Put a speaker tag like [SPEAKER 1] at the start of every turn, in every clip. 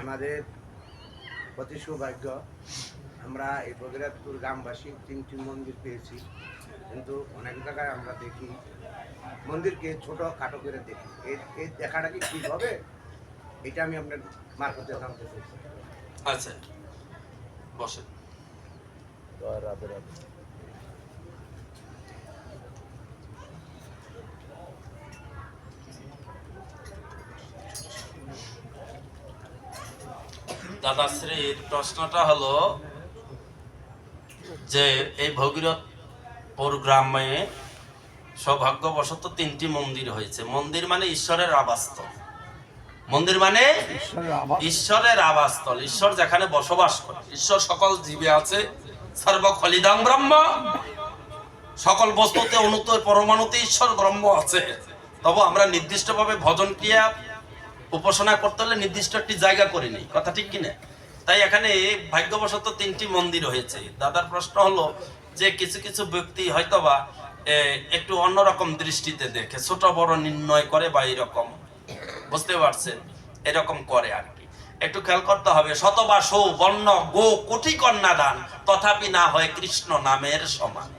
[SPEAKER 1] আমাদের অতি সৌভাগ্য আমরা এই বগিরাজপুর গ্রামবাসী তিনটি মন্দির পেয়েছি। কিন্তু অনেক জায়গায় আমরা দেখি মন্দিরকে ছোট খাটো করে দেখি। এই দেখাটা কি ঠিক হবে? এটা আমি আপনার মারফতে জানতে চাইছি
[SPEAKER 2] আচ্ছা বসেন। দাদাশ্রীর প্রশ্নটা হলো যে এই ভগীরথপুর গ্রামে সৌভাগ্যবশত তিনটি মন্দির হয়েছে। মন্দির মানে ঈশ্বরের আবাসস্থল। মন্দির মানে ঈশ্বরের আবাসস্থল। ঈশ্বর যেখানে বসবাস করে। ঈশ্বর সকল জীবে আছে। সর্ব খলিদাং ব্রহ্ম। সকল বস্তুতে অনুত পরমাণুতে ঈশ্বর ব্রহ্ম আছে। তবে আমরা নির্দিষ্টভাবে ভজন ক্রিয়া উপাসনা করতে হলে নির্দিষ্ট একটি জায়গা করে নিই। কথা ঠিক কিনা? তাই এখানে ভাগ্যবশত তিনটি মন্দির হয়েছে। দাদার প্রশ্ন হলো যে কিছু কিছু ব্যক্তি হয়তোবা একটু অন্যরকম দৃষ্টিতে দেখে, ছোট বড় নির্ণয় করে বা এরকম। বুঝতে পারছেন? এরকম করে আর কি একটু খেয়াল করতে হবে শতবা সৌ বর্ণ গো কোটি কন্যা দান, তথাপি না হয় কৃষ্ণ নামের সমান।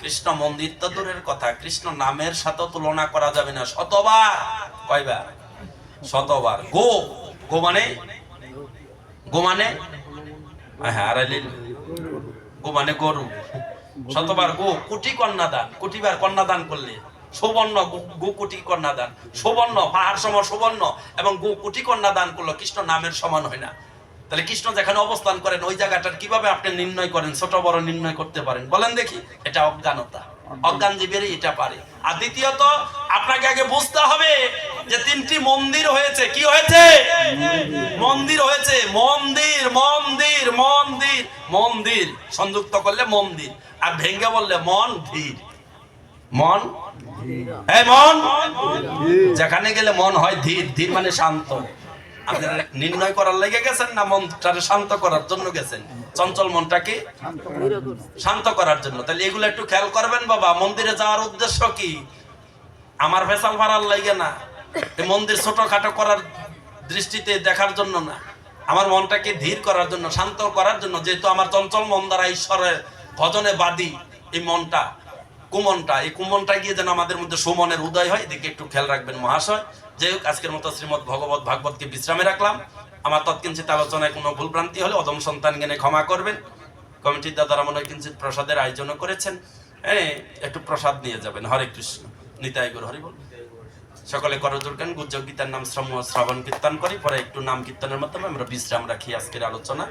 [SPEAKER 2] কৃষ্ণ মন্দির তো দূরের কথা, কৃষ্ণ নামের সাথে তুলনা করা যাবে না। শতবার, কয়বার? শতবার। গো গো মানে? গো মানে? হ্যাঁ আড়াইলিল গো মানে গরু। শতবার গো, কোটি কন্যাদান, কোটিবার কন্যাদান করলে। সুবর্ণ গো- কোটি কন্যাদান। সুবর্ণ, পাহাড় সম সুবর্ণ, এবং গো কোটি কন্যাদান করল কৃষ্ণ নামের সমান হয় না। তাহলে কৃষ্ণ যেখানে অবস্থান করেন, ওই জায়গাটার কীভাবে আপনি নির্ণয় করেন? ছোট, বড় নির্ণয় করতে পারেন। বলেন দেখি, এটা অজ্ঞানতা। অজ্ঞান জীবেরই এটা পারে। আর দ্বিতীয়ত, আপনাকে আগে বুঝতে হবে যে তিনটি মন্দির হয়েছে, কি হয়েছে? মন্দির হয়েছে, মন্দির মন্দির মন্দির মন্দির। সংযুক্ত করলে মন্দির, আর ভেঙ্গে বললে মন ধীর। মন এই মন যেখানে গেলে মন হয় ধীর ধীর মানে শান্ত। নির্ণয় করার লেগে গেছেন না মনটারে শান্ত করার জন্য গেছেন? চঞ্চল মনটাকে শান্ত করার জন্য। তাহলে এগুলো একটু খেয়াল করবেন বাবা, মন্দিরে যাওয়ার উদ্দেশ্য কি? আমার ফেসাল ভাড়ার লাগে না। মন্দির ছোটখাটো করার দৃষ্টিতে দেখার জন্য না। আমার মনটাকে ধীর করার জন্য, শান্ত করার জন্য, যেহেতু আমার চঞ্চল মন দ্বারা ঈশ্বরের ভজনে বাদী এই মনটা, কুমনটা। এই কুমনটা গিয়ে যেন আমাদের মধ্যে সুমনের উদয় হয়, এদিকে একটু খেয়াল রাখবেন মহাশয়। যাই হোক, আজকের মতো শ্রীমদ ভগবত ভাগবতকে বিশ্রামে রাখলাম। আমার তৎকিঞ্চিত আলোচনায় কোনো ভুলভ্রান্তি হলে অদম সন্তান জ্ঞানে ক্ষমা করবেন। কমিটির দাদারা মনে কিঞ্চিত প্রসাদের আয়োজনও করেছেন। হ্যাঁ একটু প্রসাদ নিয়ে যাবেন। হরে কৃষ্ণ। নিতাই গুরু, হরি বল। সকলে করজোর গান গুজ্জ গীতার নাম শ্রম শ্রবণ কীর্তন করি। পরে একটু নাম কীর্তনের মাধ্যমে আমরা বিশ্রাম রাখি আজকের আলোচনা।